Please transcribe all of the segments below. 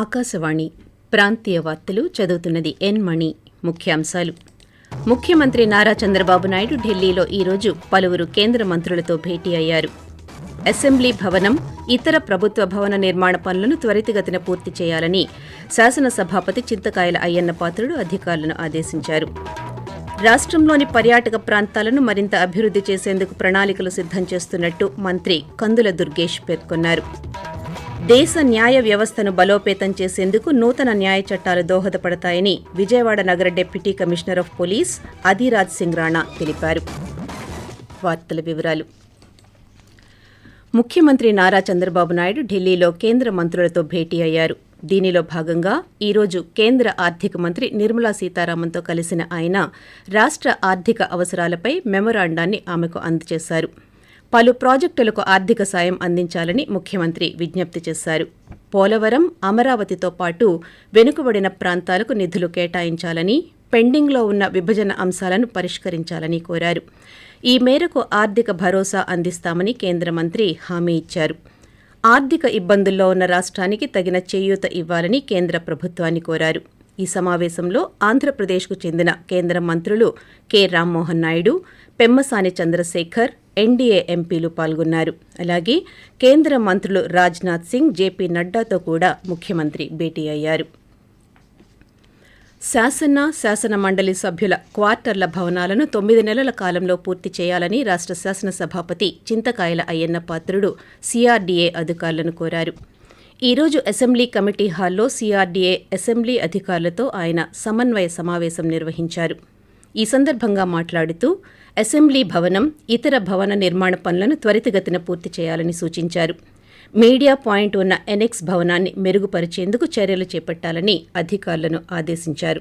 ఆకాశవాణి ప్రాంతీయ వార్తలు చదువుతున్నది ఎన్ మణి. ముఖ్యాంశాలు. ముఖ్యమంత్రి నారా చంద్రబాబు నాయుడు ఢిల్లీలో ఈరోజు పలువురు కేంద్ర మంత్రులతో భేటీ అయ్యారు. అసెంబ్లీ భవనం ఇతర ప్రభుత్వ భవన నిర్మాణ పనులను త్వరితగతిన పూర్తి చేయాలని శాసనసభాపతి చింతకాయల అయ్యన్న పాత్రుడు అధికారులను ఆదేశించారు. రాష్ట్రంలోని పర్యాటక ప్రాంతాలను మరింత అభివృద్ధి చేసేందుకు ప్రణాళికలు సిద్ధం చేస్తున్నట్టు మంత్రి కందుల దుర్గేష్ పేర్కొన్నారు. దేశ న్యాయ వ్యవస్థను బలోపేతం చేసేందుకు నూతన న్యాయ చట్టాలు దోహదపడతాయని విజయవాడ నగర deputy commissioner of police Adhiraj Singh Rana తెలిపారు. వార్తల వివరాలు. ముఖ్యమంత్రి నారా చంద్రబాబు నాయుడు ఢిల్లీలో కేంద్ర మంత్రులతో భేటీ అయ్యారు. దీనిలో భాగంగా ఈరోజు కేంద్ర ఆర్థిక మంత్రి నిర్మలా సీతారామన్తో కలిసిన ఆయన రాష్ట్ర ఆర్థిక అవసరాలపై మెమొరాండాన్ని ఆమెకు అందజేశారు. పలు ప్రాజెక్టులకు ఆర్థిక సాయం అందించాలని ముఖ్యమంత్రి విజ్ఞప్తి చేశారు. పోలవరం అమరావతితో పాటు వెనుకబడిన ప్రాంతాలకు నిధులు కేటాయించాలని పెండింగ్లో ఉన్న విభజన అంశాలను పరిష్కరించాలని కోరారు. ఈ మేరకు ఆర్థిక భరోసా అందిస్తామని కేంద్ర మంత్రి హామీ ఇచ్చారు. ఆర్థిక ఇబ్బందుల్లో ఉన్న రాష్ట్రానికి తగిన చేయూత ఇవ్వాలని కేంద్ర ప్రభుత్వాన్ని కోరారు. ఈ సమావేశంలో ఆంధ్రప్రదేశ్కు చెందిన కేంద్ర మంత్రులు కె రామ్మోహన్ నాయుడు పెమ్మసాని చంద్రశేఖర్ ఎన్డీఏ ఎంపీలు పాల్గొన్నారు. అలాగే కేంద్ర మంత్రులు రాజ్నాథ్ సింగ్ జేపీ నడ్డాతో కూడా ముఖ్యమంత్రి భేటీ అయ్యారు. శాసన శాసన మండలి సభ్యుల క్వార్టర్ల భవనాలను తొమ్మిది నెలల కాలంలో పూర్తి చేయాలని రాష్ట్ర శాసన సభాపతి చింతకాయల అయ్యన్న పాత్రుడు సీఆర్డీఏ అధికారులను కోరారు. ఈ రోజు అసెంబ్లీ కమిటీ హాల్లో సీఆర్డీఏ అసెంబ్లీ అధికారులతో ఆయన సమన్వయ సమావేశం నిర్వహించారు. ఈ సందర్భంగా మాట్లాడుతూ అసెంబ్లీ భవనం ఇతర భవన నిర్మాణ పనులను త్వరితగతిన పూర్తి చేయాలని సూచించారు. మీడియా పాయింట్ ఉన్న ఎనెక్స్ భవనాన్ని మెరుగుపరిచేందుకు చర్యలు చేపట్టాలని అధికారులను ఆదేశించారు.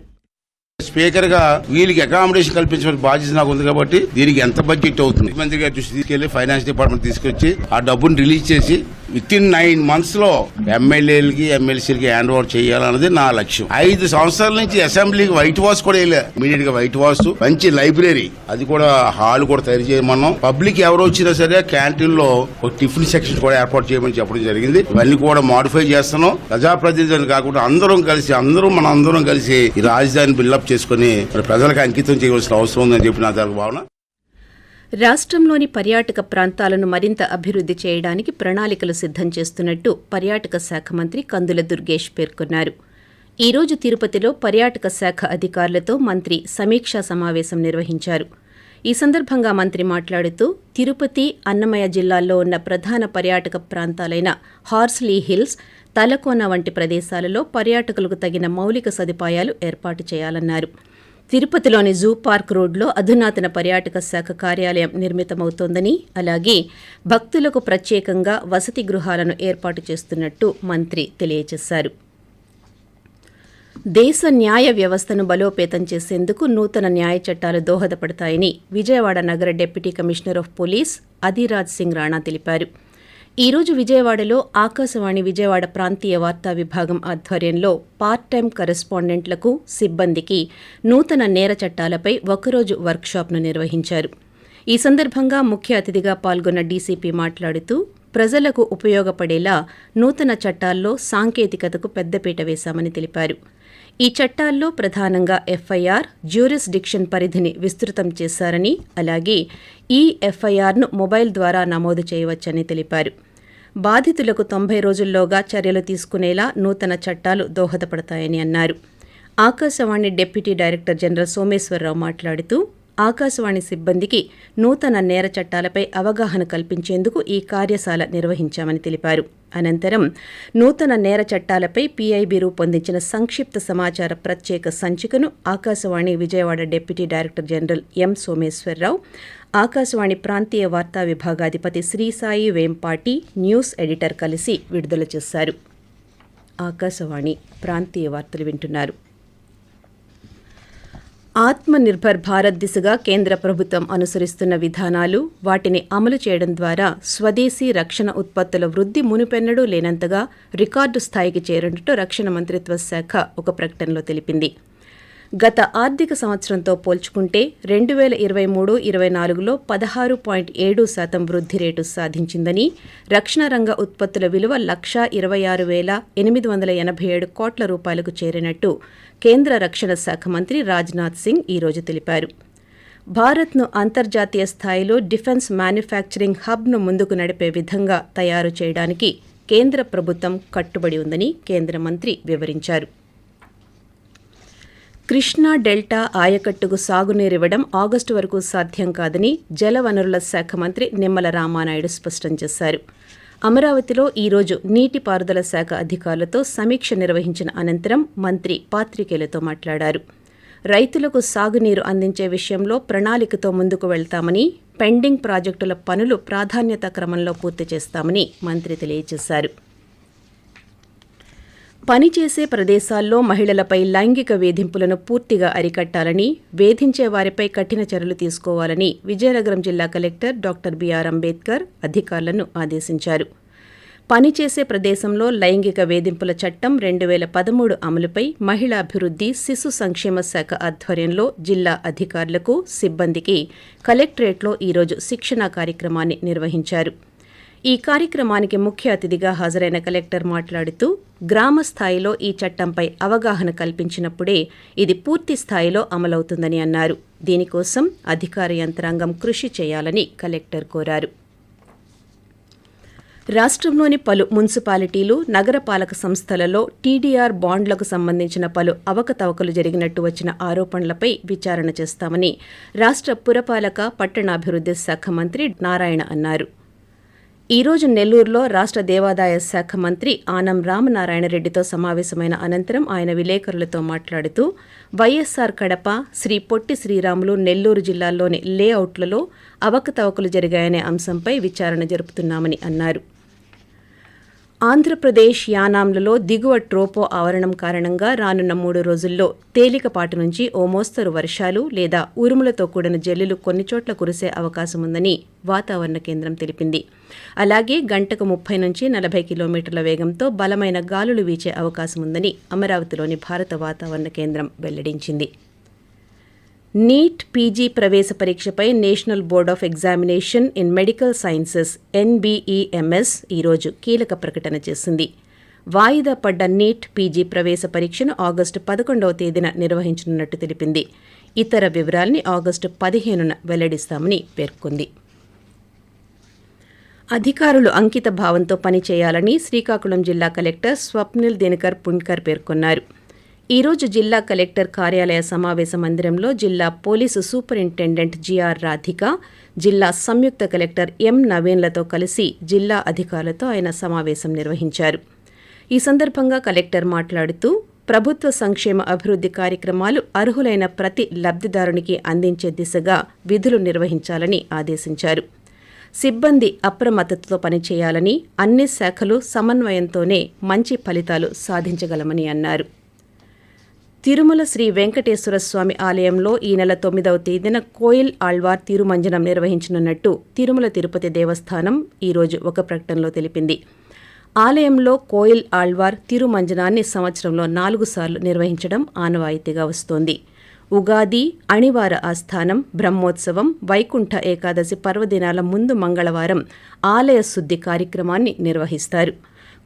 స్పీకర్గా వీళ్ళకి అకామిడేషన్ కల్పించే బాధ్యత నాకు ఉంది కాబట్టి దీనికి ఎంత బడ్జెట్ అవుతుంది? ముఖ్యమంత్రి గారు దృష్టి తీసుకెళ్ళి ఫైనాన్స్ డిపార్ట్మెంట్ తీసుకొచ్చి ఆ డబ్బును రిలీజ్ చేసి విత్ ఇన్ నైన్ మంత్స్లో ఎమ్మెల్యేలకి ఎమ్మెల్సీలకి హ్యాండ్ ఓవర్ చేయాలన్నది నా లక్ష్యం. ఐదు సంవత్సరాల నుంచి అసెంబ్లీకి వైట్ వాష్ కూడా వేయలే ఇమీడియట్గా వైట్ వాష్ మంచి లైబ్రరీ అది కూడా హాల్ కూడా తయారు చేయమన్నాం. పబ్లిక్ ఎవరు వచ్చినా సరే క్యాంటీన్లో ఒక టిఫిన్ సెక్షన్ కూడా ఏర్పాటు చేయమని చెప్పడం జరిగింది. ఇవన్నీ కూడా మాడిఫై చేస్తున్నాం. ప్రజాప్రతినిధులు కాకుండా అందరం కలిసి అందరం మన అందరం కలిసి ఈ రాజధాని బిల్డప్ చేసుకుని ప్రజలకు అంకితం చేయవలసిన అవసరం ఉందని చెప్పి నా తరపు భావన. రాష్ట్రంలోని పర్యాటక ప్రాంతాలను మరింత అభివృద్ధి చేయడానికి ప్రణాళికలు సిద్ధం చేస్తున్నట్టు పర్యాటక శాఖ మంత్రి కందుల దుర్గేష్ పేర్కొన్నారు. ఈ రోజు తిరుపతిలో పర్యాటక శాఖ అధికారులతో మంత్రి సమీక్షా సమావేశం నిర్వహించారు. ఈ సందర్భంగా మంత్రి మాట్లాడుతూ తిరుపతి అన్నమయ్య జిల్లాల్లో ఉన్న ప్రధాన పర్యాటక ప్రాంతాలైన హార్స్లీ హిల్స్ తలకోన వంటి ప్రదేశాలలో పర్యాటకులకు తగిన మౌలిక సదుపాయాలు ఏర్పాటు చేయాలన్నారు. తిరుపతిలోని జూ పార్క్ రోడ్లో అధునాతన పర్యాటక శాఖ కార్యాలయం నిర్మితమవుతోందని అలాగే భక్తులకు ప్రత్యేకంగా వసతి గృహాలను ఏర్పాటు చేస్తున్నట్టు మంత్రి తెలియజేశారు. దేశ న్యాయ వ్యవస్థను బలోపేతం చేసేందుకు నూతన న్యాయ చట్టాలు దోహదపడతాయని విజయవాడ నగర deputy commissioner of police Adhiraj Singh Rana తెలిపారు. ఈ రోజు విజయవాడలో ఆకాశవాణి విజయవాడ ప్రాంతీయ వార్తా విభాగం ఆధ్వర్యంలో పార్ట్ టైం కరెస్పాండెంట్లకు సిబ్బందికి నూతన నేర చట్టాలపై ఒకరోజు వర్క్షాప్ను నిర్వహించారు. ఈ సందర్భంగా ముఖ్య అతిథిగా పాల్గొన్న డీసీపీ మాట్లాడుతూ ప్రజలకు ఉపయోగపడేలా నూతన చట్టాల్లో సాంకేతికతకు పెద్దపీట వేశామని తెలిపారు. ఈ చట్టాల్లో ప్రధానంగా ఎఫ్ఐఆర్ జ్యూరిస్డిక్షన్ పరిధిని విస్తృతం చేశారని అలాగే ఈ ఎఫ్ఐఆర్ను మొబైల్ ద్వారా నమోదు చేయవచ్చని తెలిపారు. బాధితులకు తొంభై రోజుల్లోగా చర్యలు తీసుకునేలా నూతన చట్టాలు దోహదపడతాయని అన్నారు. Akashvani deputy director general Someswararao మాట్లాడుతూ ఆకాశవాణి సిబ్బందికి నూతన నేర చట్టాలపై అవగాహన కల్పించేందుకు ఈ కార్యశాల నిర్వహించామని తెలిపారు. అనంతరం నూతన నేర చట్టాలపై పీఐబీ రూపొందించిన సంక్షిప్త సమాచార ప్రత్యేక సంచికను Akashvani Vijayawada deputy director general M Someswararao Akashvani ప్రాంతీయ వార్తా విభాగాధిపతి శ్రీసాయి వేంపాటి న్యూస్ ఎడిటర్ కలిసి విడుదల చేశారు. ఆకాశవాణి ప్రాంతీయ వార్తలు వింటున్నారు. ఆత్మనిర్భర్ భారత్ దిశగా కేంద్ర ప్రభుత్వం అనుసరిస్తున్న విధానాలు వాటిని అమలు చేయడం ద్వారా స్వదేశీ రక్షణ ఉత్పత్తుల వృద్ధి మునుపెన్నడూ లేనంతగా రికార్డు స్థాయికి చేరినట్టు రక్షణ మంత్రిత్వ శాఖ ఒక ప్రకటనలో తెలిపింది. గత ఆర్థిక సంవత్సరంతో పోల్చుకుంటే రెండు వేల ఇరవై మూడు ఇరవై నాలుగులో పదహారు పాయింట్ ఏడు శాతం వృద్ధి రేటు సాధించిందని రక్షణ రంగ ఉత్పత్తుల విలువ లక్షా ఇరవై ఆరు వేల ఎనిమిది వందల ఎనభై ఏడు కోట్ల రూపాయలకు చేరినట్టు కేంద్ర రక్షణ శాఖ మంత్రి రాజ్నాథ్ సింగ్ ఈరోజు తెలిపారు. భారత్ను అంతర్జాతీయ స్థాయిలో డిఫెన్స్ మ్యానుఫ్యాక్చరింగ్ హబ్ను ముందుకు నడిపే విధంగా తయారు చేయడానికి కేంద్ర ప్రభుత్వం కట్టుబడి ఉందని కేంద్ర మంత్రి వివరించారు. కృష్ణా డెల్టా ఆయకట్టుకు సాగునీరివ్వడం ఆగస్టు వరకు సాధ్యం కాదని జలవనరుల శాఖ మంత్రి నిమ్మల రామానాయుడు స్పష్టం చేశారు. అమరావతిలో ఈరోజు నీటిపారుదల శాఖ అధికారులతో సమీక్ష నిర్వహించిన అనంతరం మంత్రి పాత్రికేయులతో మాట్లాడారు. రైతులకు సాగునీరు అందించే విషయంలో ప్రణాళికతో ముందుకు వెళ్తామని పెండింగ్ ప్రాజెక్టుల పనులు ప్రాధాన్యత క్రమంలో పూర్తి చేస్తామని మంత్రి తెలియజేశారు. పనిచేసే ప్రదేశాల్లో మహిళలపై లైంగిక వేధింపులను పూర్తిగా అరికట్టాలని వేధించే వారిపై కఠిన చర్యలు తీసుకోవాలని విజయనగరం జిల్లా కలెక్టర్ డాక్టర్ బిఆర్ అంబేద్కర్ అధికారులను ఆదేశించారు. పనిచేసే ప్రదేశంలో లైంగిక వేధింపుల చట్టం రెండు వేల పదమూడు అమలుపై మహిళా అభివృద్ధి శిశు సంక్షేమ శాఖ ఆధ్వర్యంలో జిల్లా అధికారులకు సిబ్బందికి కలెక్టరేట్లో ఈరోజు శిక్షణా కార్యక్రమాన్ని నిర్వహించారు. ఈ కార్యక్రమానికి ముఖ్య అతిథిగా హాజరైన కలెక్టర్ మాట్లాడుతూ గ్రామ స్థాయిలో ఈ చట్టంపై అవగాహన కల్పించినప్పుడే ఇది పూర్తి స్థాయిలో అమలవుతుందని అన్నారు. దీనికోసం అధికార యంత్రాంగం కృషి చేయాలని కలెక్టర్ కోరారు. రాష్ట్రంలోని పలు మున్సిపాలిటీలు నగరపాలక సంస్థలలో టీడీఆర్ బాండ్లకు సంబంధించిన పలు అవకతవకలు జరిగినట్టు వచ్చిన ఆరోపణలపై విచారణ చేస్తామని రాష్ట్ర పురపాలక పట్టణాభివృద్ధి శాఖ మంత్రి నారాయణ అన్నారు. ఈ రోజు నెల్లూరులో రాష్ట్ర దేవాదాయ శాఖ మంత్రి ఆనం రామనారాయణ రెడ్డితో సమావేశమైన అనంతరం ఆయన విలేకరులతో మాట్లాడుతూ వైఎస్సార్ కడప శ్రీ పొట్టి శ్రీరాములు నెల్లూరు జిల్లాల్లోని లేఅవుట్లలో అవకతవకలు జరిగాయనే అంశంపై విచారణ జరుపుతున్నామని అన్నారు. ఆంధ్రప్రదేశ్ యానాంలలో దిగువ ట్రోపో ఆవరణం కారణంగా రానున్న మూడు రోజుల్లో తేలికపాటి నుంచి ఓ మోస్తరు వర్షాలు లేదా ఉరుములతో కూడిన జల్లులు కొన్ని చోట్ల కురిసే అవకాశం ఉందని వాతావరణ కేంద్రం తెలిపింది. అలాగే గంటకు ముప్పై నుంచి నలభై కిలోమీటర్ల వేగంతో బలమైన గాలులు వీచే అవకాశం ఉందని అమరావతిలోని భారత వాతావరణ కేంద్రం వెల్లడించింది. నీట్ పీజీ ప్రవేశ పరీక్షపై national board of examination in medical sciences NBEMS ఈరోజు కీలక ప్రకటన చేసింది. వాయిదా పడ్డ నీట్ పీజీ ప్రవేశ పరీక్షను ఆగస్టు పదకొండవ తేదీన నిర్వహించనున్నట్టు తెలిపింది. ఇతర వివరాల్ని ఆగస్టు పదిహేనున వెల్లడిస్తామని పేర్కొంది. అధికారులు అంకిత భావంతో పనిచేయాలని శ్రీకాకుళం జిల్లా కలెక్టర్ స్వప్నిల్ దినకర్ పుణ్కర్ పేర్కొన్నారు. ఈ రోజు జిల్లా కలెక్టర్ కార్యాలయ సమావేశ మందిరంలో జిల్లా పోలీసు సూపరింటెండెంట్ జిఆర్ రాధిక జిల్లా సంయుక్త కలెక్టర్ ఎం నవీన్లతో కలిసి జిల్లా అధికారులతో ఆయన సమావేశం నిర్వహించారు. ఈ సందర్భంగా కలెక్టర్ మాట్లాడుతూ ప్రభుత్వ సంక్షేమ అభివృద్ధి కార్యక్రమాలు అర్హులైన ప్రతి లబ్ధిదారునికి అందించే దిశగా విధులు నిర్వహించాలని ఆదేశించారు. సిబ్బంది అప్రమత్తతో పనిచేయాలని అన్ని శాఖలు సమన్వయంతోనే మంచి ఫలితాలు సాధించగలమని అన్నారు. తిరుమల శ్రీ వెంకటేశ్వర స్వామి ఆలయంలో ఈ నెల తొమ్మిదవ తేదీన కోయిల్ ఆళ్వార్ తిరుమంజనం నిర్వహించనున్నట్టు తిరుమల తిరుపతి దేవస్థానం ఈరోజు ఒక ప్రకటనలో తెలిపింది. ఆలయంలో కోయిల్ ఆళ్వార్ తిరుమంజనాన్ని సంవత్సరంలో నాలుగు సార్లు నిర్వహించడం ఆనవాయితీగా వస్తోంది. ఉగాది అణివార ఆస్థానం బ్రహ్మోత్సవం వైకుంఠ ఏకాదశి పర్వదినాల ముందు మంగళవారం ఆలయ శుద్ధి కార్యక్రమాన్ని నిర్వహిస్తారు.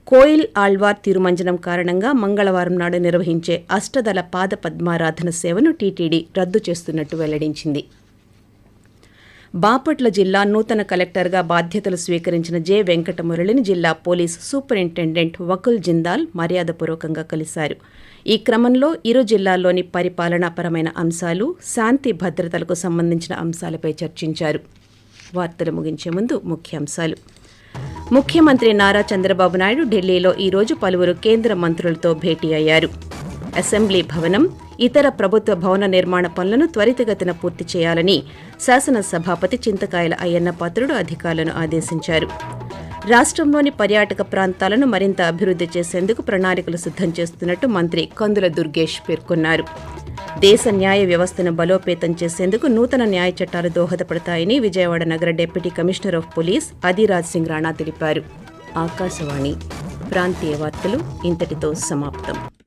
కోయిల్ ఆళ్వార్ తిరుమంజనం కారణంగా మంగళవారం నాడు నిర్వహించే అష్టదళ పాద పద్మారాధన సేవను టీటీడీ రద్దు చేస్తున్నట్టు వెల్లడించింది. బాపట్ల జిల్లా నూతన కలెక్టర్గా బాధ్యతలు స్వీకరించిన జె వెంకటమురళిని జిల్లా పోలీస్ సూపరింటెండెంట్ వకుల్ జిందాల్ మర్యాదపూర్వకంగా కలిశారు. ఈ క్రమంలో ఇరు జిల్లాల్లోని పరిపాలనాపరమైన అంశాలు శాంతి భద్రతలకు సంబంధించిన అంశాలపై చర్చించారు. వార్తలు ముగించే ముందు ముఖ్యాంశాలు. ముఖ్యమంత్రి నారా చంద్రబాబు నాయుడు ఢిల్లీలో ఈరోజు పలువురు కేంద్ర మంత్రులతో భేటీ అయ్యారు. అసెంబ్లీ భవనం ఇతర ప్రభుత్వ భవన నిర్మాణ పనులను త్వరితగతిన పూర్తి చేయాలని శాసన సభాపతి చింతకాయల అయ్యన్న పాత్రుడు అధికారులను ఆదేశించారు. రాష్ట్రంలోని పర్యాటక ప్రాంతాలను మరింత అభివృద్ధి చేసేందుకు ప్రణాళికలు సిద్ధం చేస్తున్నట్టు మంత్రి కందుల దుర్గేష్ పేర్కొన్నారు. దేశ న్యాయ వ్యవస్థను బలోపేతం చేసేందుకు నూతన న్యాయ చట్టాలు దోహదపడతాయని విజయవాడ నగర deputy commissioner of police Adhiraj Singh Rana తెలిపారు. ఆకాశవాణి ప్రాంతీయ వార్తలు ఇంతటితో సమాప్తం.